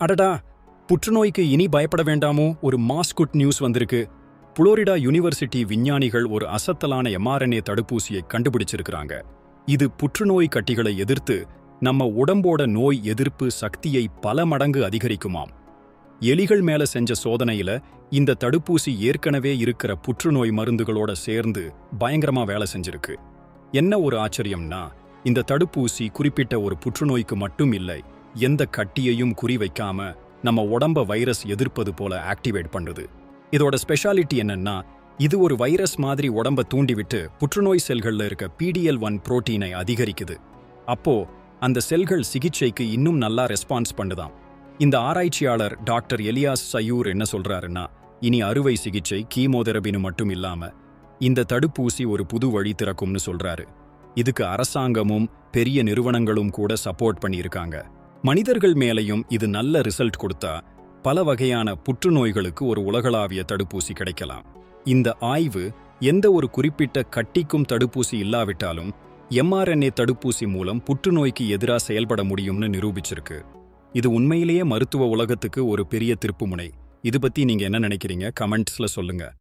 அடடா புற்றுநோய்க்கு இனி பயப்பட வேண்டாமோ? ஒரு மாஸ்குட் நியூஸ் வந்திருக்கு. புளோரிடா யுனிவர்சிட்டி விஞ்ஞானிகள் ஒரு அசத்தலான எம்ஆர்என்ஏ தடுப்பூசியை கண்டுபிடிச்சிருக்கிறாங்க. இது புற்றுநோய் கட்டிகளை எதிர்த்து நம்ம உடம்போட நோய் எதிர்ப்பு சக்தியை பல மடங்கு அதிகரிக்குமாம். எலிகள் மேல செஞ்ச சோதனையில இந்த தடுப்பூசி ஏற்கனவே இருக்கிற புற்றுநோய் மருந்துகளோட சேர்ந்து பயங்கரமா வேலை செஞ்சிருக்கு. என்ன ஒரு ஆச்சரியம்னா இந்த தடுப்பூசி குறிப்பிட்ட ஒரு புற்றுநோய்க்கு மட்டும் இல்லை எந்த கட்டியையும் குறிவைக்காம நம்ம உடம்ப வைரஸ் எதிர்ப்பது போல ஆக்டிவேட் பண்ணுது. இதோட ஸ்பெஷாலிட்டி என்னன்னா இது ஒரு வைரஸ் மாதிரி உடம்ப தூண்டிவிட்டு புற்றுநோய் செல்கள்ல இருக்க பிடிஎல் ஒன் புரோட்டீனை அதிகரிக்குது. அப்போ அந்த செல்கள் சிகிச்சைக்கு இன்னும் நல்லா ரெஸ்பான்ஸ் பண்ணுதாம். இந்த ஆராய்ச்சியாளர் டாக்டர் எலியாஸ் சயூர் என்ன சொல்றாருன்னா இனி அறுவை சிகிச்சை கீமோதெரபின்னு மட்டும் இல்லாம இந்த தடுப்பூசி ஒரு புது வழி திறக்கும்னு சொல்றாரு. இதுக்கு அரசாங்கமும் பெரிய நிறுவனங்களும் கூட சப்போர்ட் பண்ணியிருக்காங்க. மனிதர்கள் மேலையும் இது நல்ல ரிசல்ட் கொடுத்தா பல வகையான புற்றுநோய்களுக்கு ஒரு உலகளாவிய தடுப்பூசி கிடைக்கலாம். இந்த ஆய்வு எந்த ஒரு குறிப்பிட்ட கட்டிக்கும் தடுப்பூசி இல்லாவிட்டாலும் எம்ஆர்என்ஏ தடுப்பூசி மூலம் புற்றுநோய்க்கு எதிராக செயல்பட முடியும்னு நிரூபிச்சிருக்கு. இது உண்மையிலேயே மருத்துவ உலகத்துக்கு ஒரு பெரிய திருப்புமுனை இது பத்தி நீங்க என்ன நினைக்கிறீங்க? கமெண்ட்ஸ்ல சொல்லுங்க.